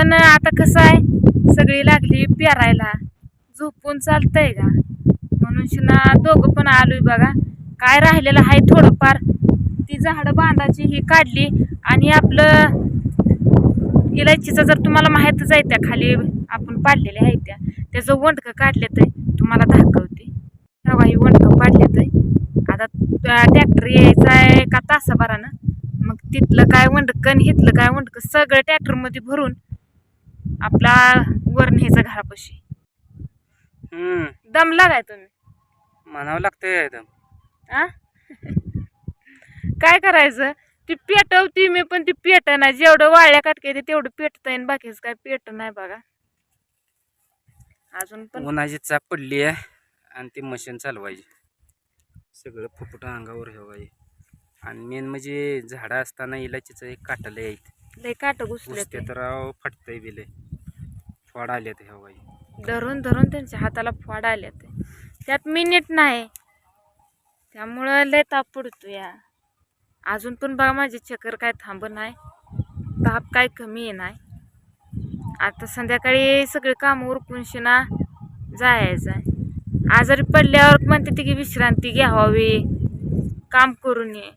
पण आता कसं आहे सगळी लागली पेरायला. झोपून चालतंय का? म्हणून शिना दोघं पण आलोय बघा. काय राहिलेलं आहे थोडंफार. ती झाडं बांधाची ही काढली आणि आपलं इलायचीचं जर तुम्हाला माहीतच आहे त्या खाली आपण पाडलेल्या आहेत त्या. त्याचं वंडकं काढलेत आहे. तुम्हाला दाखवते. तेव्हा ही वंडकं पाडलेत आहे. आता ट्रॅक्टर यायचा आहे का तासाभरानं? मग तिथलं काय वंडकं हिथलं काय वंडकं सगळं ट्रॅक्टरमध्ये भरून आपला वर न्यायचं घरापाशी. हम्म. दम लागाय तुम्ही. म्हणावं लागतंय एकदम. आ? काय करायचं? ती पेटवती मी पण ती पेट नाही जेवढं वाळ्या काटके येते तेवढं पेटता येईन बाकीच काय पेट नाही बघा. अजून पण उन्हाची चाप पडली आहे आणि ती मशीन चालवायची. सगळं फुफुट अंगावर ठेवायचे. आणि मेन म्हणजे झाडं असताना इलाचीचं एक काटाला यायत लय काट घुसले ते तर राव फटतंय बिले फळ आले ते हवाई धरून धरून त्यांच्या हाताला फोड आले ते त्यात मिनिट नाही. त्यामुळं लय ताप पडतो या अजून पण बघा माझी चक्कर काय थांब नाही. ताप काय कमी आहे नाही. आता संध्याकाळी सगळे कामं उरकून शिना जायचं. आहे आजारी पडल्यावर म्हणते ती की विश्रांती घ्यावी. काम करून ये.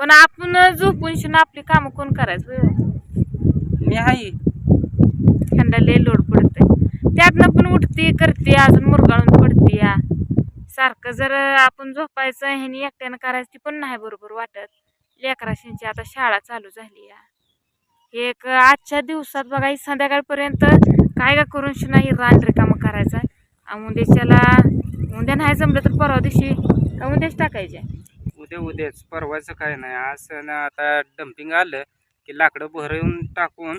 पण आपण झोपून शिना आपली कामं कोण करायचं? होय? मी आहे. थंडा लय लोड पडतंय. त्यातनं पण उठते करते अजून मुरगाळून पडते या. सारखं जर आपण झोपायचं ह्यानी एकट्यानं करायचं ती पण नाही बरोबर वाटत. लेकराशींची आता शाळा चालू झाली या. एक आजच्या दिवसात बघा ही संध्याकाळपर्यंत काय का करून शिना ही रान रिकामं करायचं? आणि उद्याच्याला उद्या नाही जमलं तर परवा दिवशी उद्याच टाकायचे. उद्या उद्याच परवाचं काय नाही. आज ना आता डम्पिंग आलं की लाकडं भरून टाकून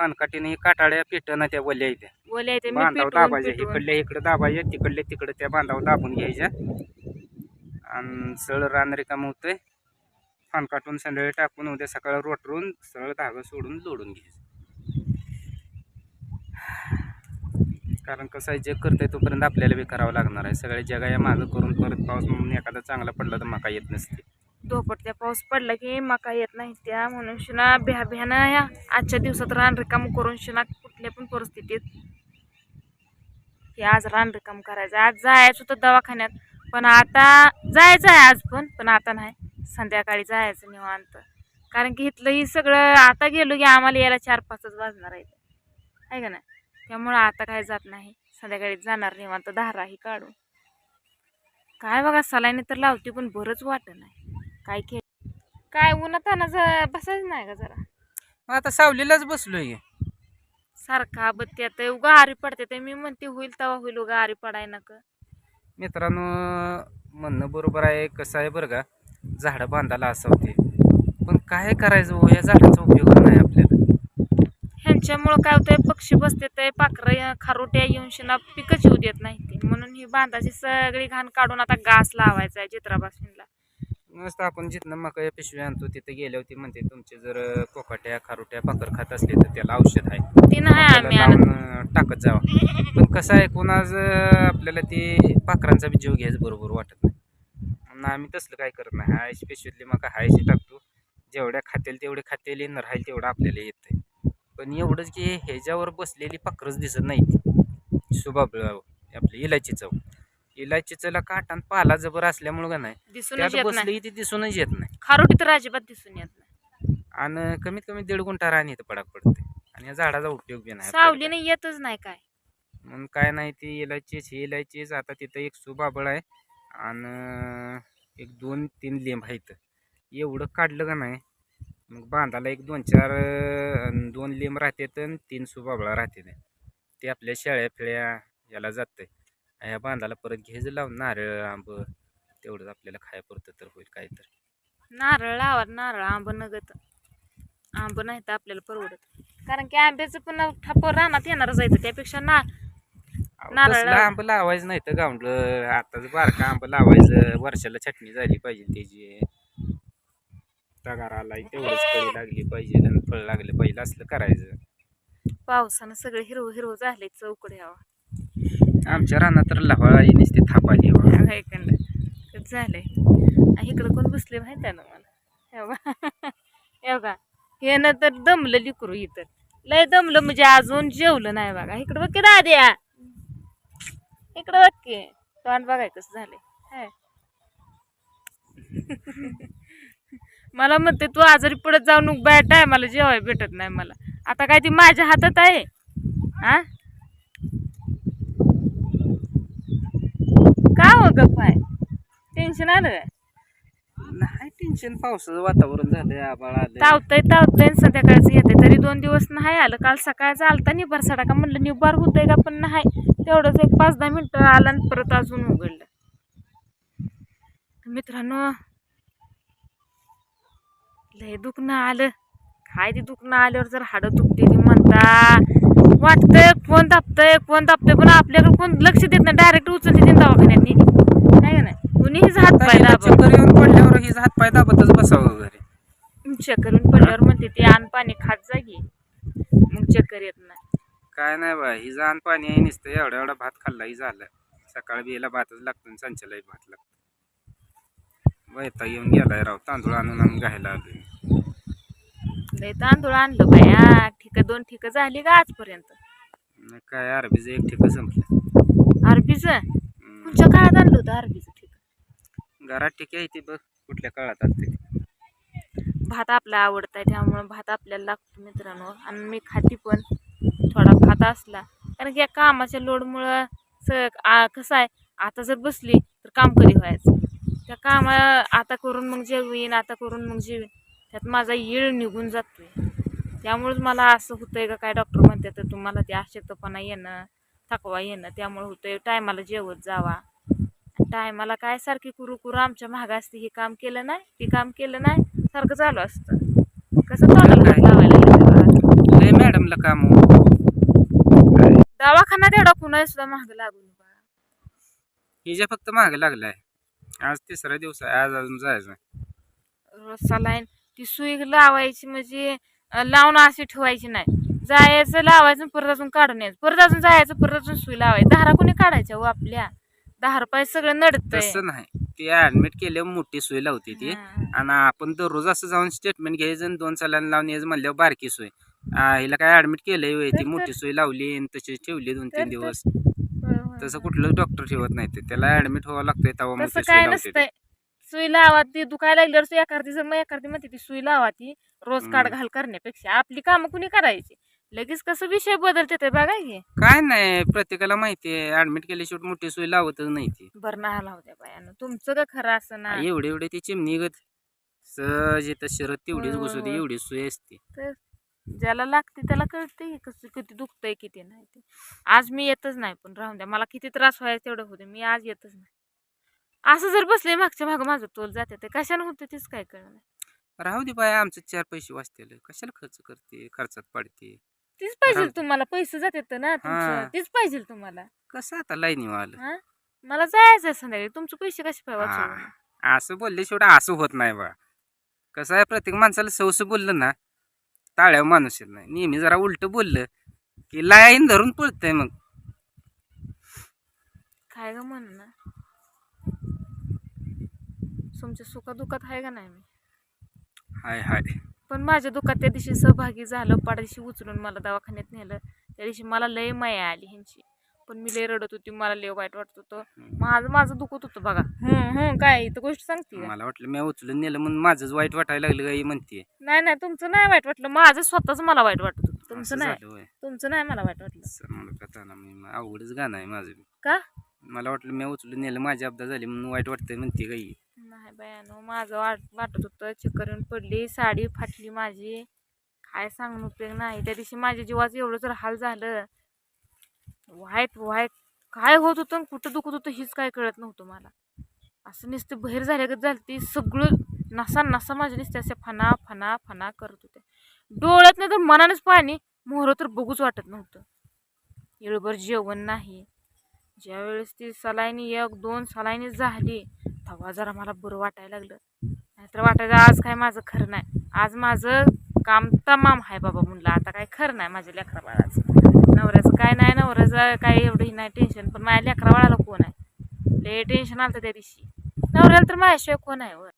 कानकाटीने काटाड्या पेटणं त्या वल्या येत्या मी बांधाव पेटवून दाबायच्या पेटवून. इकडल्या इकडं दाबायच्या तिकडल्या तिकडं त्या बांधावर दाबून घ्यायच्या. आणि सरळ रान रिकामं होतंय. फान काटून संध्याकाळी टाकून उद्या सकाळी रोटरून सरळ धागा सोडून लोडून घ्यायचं. कारण कसं आहे जे करतंय तोपर्यंत आपल्याला बी करावं लागणार आहे. सगळ्या जगा या मागं करून परत पाऊस म्हणून एखादा चांगला पडला तर मका येत नसते. धोपटत्या पाऊस पडला की मका येत नाही. त्या म्हणून शिना भ्या भ्यानं या आजच्या दिवसात रान रिकाम करून शिना कुठल्या पण परिस्थितीत हे आज रान रिकाम करायचं. आज जायचं होतं दवाखान्यात पण आता जायचं आहे आज पण पण आता नाही. संध्याकाळी जायचं निवांत. कारण की इथलं ही सगळं आता गेलो की आम्हाला यायला चार पाचच वाजणार आहे आहे का नाही? त्यामुळं आता काय जात नाही. संध्याकाळी जाणार निवांत धाराही काढून. काय बघा सलाईने तर लावते पण बरंच वाटत नाही. काय के काय उन्हात तानाचं बसायचं नाही का जरा? मग आता सावलीलाच बसलोय. सारखा बत्ती आता. उगा आरी पडते ते. मी म्हणते होईल तेव्हा होईल उगा आरी पडाय नका. मित्रांनो म्हणणं बरोबर आहे कसं आहे बरं का? झाडं बांधायला असं होते पण काय करायचं हो? या झाडाचा उपयोग नाही आपल्याला. ह्यांच्यामुळं काय होतंय पक्षी बसते ते पाखरं खारोट्या येऊन शिना पिकच येऊ देत नाही ते. म्हणून ही बांधाची सगळी घाण काढून आता घास लावायचा आहे चित्रापासूनला. मस्त आपण जिथनं मका या पिशवी आणतो तिथे गेल्या होती म्हणते तुमचे जर कोकाट्या खारुट्या पाकर खात असले तर त्याला औषध आहे. ती नाही आम्ही त्याला आणत. लावून टाकत जावं. पण कसं आहे कोणाच आपल्याला ते पाखरांचा बी जीव घ्यायचं बरोबर वाटत नाही. म्हणून आम्ही तसलं काय करत नाही. हाय पिशवीतली मका हायशी टाकतो. जेवढ्या खातेल तेवढे खातेल न राहील तेवढं आपल्याला येतंय. पण एवढंच की ह्याच्यावर बसलेली पाखरच दिसत नाही. सुबाब आपली इलायची चव. इलायचीचं काट आणि पाला जबर असल्यामुळं का नाही दिसूनच त्यात येत बसली नाही ती दिसूनच येत नाही. खारोटी तर अजिबात दिसून येत नाही. आणि कमीत कमी दीड गुंठा राणी इथं पडाक पडते. आणि या झाडाचा उपयोग बी नाही आपल्याला. सावलीने येतच नाही काय. म्हणून काय नाही ती इलायचीच ही इलायचीच. आता तिथं एक सुबाबळ आहे. आणि एक दोन तीन लिंब आहेत. एवढं काढलं का नाही मग बांधाला एक दोन चार दोन लिंब राहतात आणि तीन सुबाबळा राहतात. ते आपल्या शेळ्या फिळ्या याला जातं ह्या बांधाला परत घ्यायचं लावून नारळ आंब तेवढंच आपल्याला खाया पुरतं तर होईल काय तर नारळ लावा नारळ आंब नगत. आंब नाही तर आपल्याला परवडत. कारण की आंब्याचं पण ठप रानात येणारच जायचं त्यापेक्षा ना नारळ. आंब लावायचं नाही तर गावलं. आताच बारका आंब लावायचं. वर्षाला चटणी झाली पाहिजे त्याची. तगार आलाय तेवढंच कळी लागली पाहिजे आणि फळ लागलं पाहिजे असलं करायचं. पावसानं सगळं हिरवं हिरवं झालंय चौकड यावं. आमच्या रानात तर लवाळी नुसती थापाली झालंय? इकडं कोण बसले माहिती आहे ना मला? एवढा एवढा हे ना तर दमलं लिकरू इथं. लय दमलं म्हणजे अजून जेवलं नाही बघा. इकडं बघ की दाद्या. इकडं बघ की. तोंड बघाय कसं झालंय. हाय. मला म्हणते तू आजारी पडत जाऊ नको बाय टायमाला जेवाय भेटत नाही मला. आता काय ती माझ्या हातात आहे. हा का हो गप्प आहे टेन्शन आलं काय? नाही टेन्शन पावसाचं वातावरण झालंय आबाळ आलं तावतय तावतय संध्याकाळचं येते तरी दोन दिवस नाही आलं. काल सकाळचं आलता निभार सडा का म्हणलं निभार होतंय का? पण नाही. तेवढंच एक पाच दहा मिनिटं आलं आणि परत अजून उघडलं. तर मित्रांनो लय दुखणं आलं. काय ते दुखणं आल्यावर जर हाडं दुखते ती म्हणता. वाटतंय कोण दाबतंय कोण दाबतंय पण आपल्याकडे कोण लक्ष देत नाही. डायरेक्ट उचलते दवाखान्यात. नाही का नाही? कुणीच हात पाय दाबत. चक्कर येऊन पडल्यावर हिच हात पाय दाबतच बसावं घरी चक्कर येऊन पडल्यावर म्हणते ते आण पाणी खात जागी मग चक्कर येत नाही. काय नाही बा ही जाण पाणी आहे नुसतं एवढा एवढा भात खाल्ला ही झालं. सकाळी बियाला भातच लागतो आणि संचालाही भात लागतो. वैता येऊन गेलाय राव तांदूळ आणून आणून घायला आलोय लय तांदूळ आणलं बाया. ठीक दोन ठीक झाली का आजपर्यंत. काय अरबीचं एक ठिकाण संपलं. हम्म. तुमच्या काळात आणलं होतं अरबीचं ठीक? घरात ठीक आहे ती बघ कुठल्या काळात असते भात आपला आवडताय त्यामुळं भात आपल्याला लागतो मित्रांनो. आणि मी खाती पण. थोडा भात असला. कारण की या कामाच्या लोडमुळं स आ- कसं आहे आता जर बसली तर काम कधी व्हायचं? त्या कामा आता करून मग जेवीन आता करून मग जेवीन. त्यात माझा येळ निघून जातोय. त्यामुळेच मला असं होतंय का काय डॉक्टर म्हणतात तर तुम्हाला ते अशक्तपणा येणं थकवा येणं त्यामुळे होतंय टायमाला जेवत जावा. टायमाला काय सारखी कुरू कुरू आमच्या महाग असते हे काम केलं नाही ते काम केलं नाही सारखं चालू असतं. कसं तोंडाला हात लावायला मॅडमला काम. दवाखाना तेवढा कुणाला सुद्धा महाग लागून. हिच्या फक्त मागे लागलाय आज तिसरा दिवस आहे आज अजून जायचं रोज सलाईन ती सुई लावायची म्हणजे लावून अशी ठेवायची नाही. जायचं लावायचं परत अजून काढून यायचं. परत अजून जायचं परत अजून सुई लावायची. दहा कोणी काढायच्या हो आपल्या? दहा रुपये सगळं नडतंय. तसं नाही. ती ऍडमिट केल्यावर मोठी सोय लावते ती. आणि आपण दररोज असं जाऊन स्टेटमेंट घ्यायचं आणि दोन सालांना लावून यायचं म्हणल्यावर बारकी सोय हिला काय ऍडमिट केलंय होय? ती मोठी सोय लावली आणि तशी ठेवली दोन तीन दिवस. तसं होय. कुठलंच डॉक्टर ठेवत नाही ते. त्याला ऍडमिट व्हावं लागतंय तेव्हा काय नसतंय. सुई लावा ती दुखायला लागल्यावर सुई एखादी जर मग एखादी म्हणते ती सुई लावा ती रोज काढ. घाल करण्यापेक्षा. आपली कामं कुणी करायची? लगेच कसं विषय बदलते ते बघा की काय नाही प्रत्येकाला माहिती आहे ऍडमिट केल्याशिवाय मोठी सोय लावतच नाही ती. बरं ना आला होत्या बायानं तुमचं का खरं असं ना? एवढे एवढे ती चिमणी गत. सहज येतं शरद तेवढीच होय, घुसवते. एवढी सोय असते. तर ज्याला लागते त्याला कळते कसं किती दुखतंय किती नाही ते. आज मी येतच नाही पण राहून द्या. मला किती त्रास व्हायचा तेवढं होते मी आज येतच नाही. असं जर बसले मागच्या मागं माझं तोल जाते ते कशाने होते तेच काय कळलं राहू दे बाय आमचं चार पैसे वाचतील. कशाला खर्च करते खर्चात पडते? तीच पाहिजे राहू- तुम्हाला पैसे जातात ना तुमचं. हा. तीच पाहिजे तुम्हाला. कसं आता लाईनीवर आलं हा? मला जायचं आहे संध्याकाळी. तुमचे पैसे कसे पाहिजे हा. असं बोलले शेवटा असं होत नाही बा. कसं आहे प्रत्येक माणसाला सवस बोललं ना टाळ्या माणूस येत नाही. नेहमी जरा उलट बोललं की लाईन धरून पळतंय मग. काय ग म्हण ना तुमच्या सुखादुखात आहे का नाही मी? हाय हाय. पण माझ्या दुःखात त्या दिवशी सहभागी झालं पाड्याशी उचलून मला दवाखान्यात नेलं. त्या दिवशी मला लय माया आली ह्यांची. पण मी लय रडत होती मला लय वाईट वाटत होतं. माझं माझं दुखत होतं बघा. हं हं काय इथं गोष्ट सांगते? मला वाटलं मी उचलून नेलं म्हणून माझंच वाईट वाटायला लागलं काही म्हणते नाही नाही तुमचं नाही वाईट वाटलं. माझं स्वतःच मला वाईट वाटत होतं. तुमचं नाही. तुमचं नाही मला वाईट वाटलं. मी अवघडच गाणं आहे माझं का? मला वाटलं मी उचलून नेलं माझी अपदा झाली म्हणून वाईट वाटतंय म्हणते काही नाही बयानो माझं वाट वाटत होतं चक्कर पडली साडी फाटली माझी. काय सांगून उपयोग नाही. त्या दिवशी माझ्या जीवाचं एवढं जर हाल झालं वाईट वाईट काय होत होतं आणि कुठं दुखत होतं हेच काय कळत नव्हतं मला. असं नुसतं बाहेर झाल्यागत झालं ती सगळं नसा नसा माझ्या नुसते असे फना फना फना करत होते डोळ्यात नाही तर मनानेच पाणी मोहरं तर बघूच वाटत नव्हतं. येळभर जेवण नाही. ज्यावेळेस ती सलाईनी एक दोन सलाईनी झाली तेव्हा जरा मला बरं वाटायला लागलं. नाहीतर वाटायचं आज काय माझं खरं नाही. आज माझं काम तमाम आहे बाबा म्हणलं आता काय खरं नाही माझ्या लेकरा बाळाचं नवऱ्याचं काय नाही नवऱ्याचं काय एवढंही नाही टेन्शन पण माझ्या लेकरा बाळाला कोण आहे? लय टेन्शन आलं त्या दिवशी. नवऱ्याला तर माझ्याशिवाय कोण आहे वर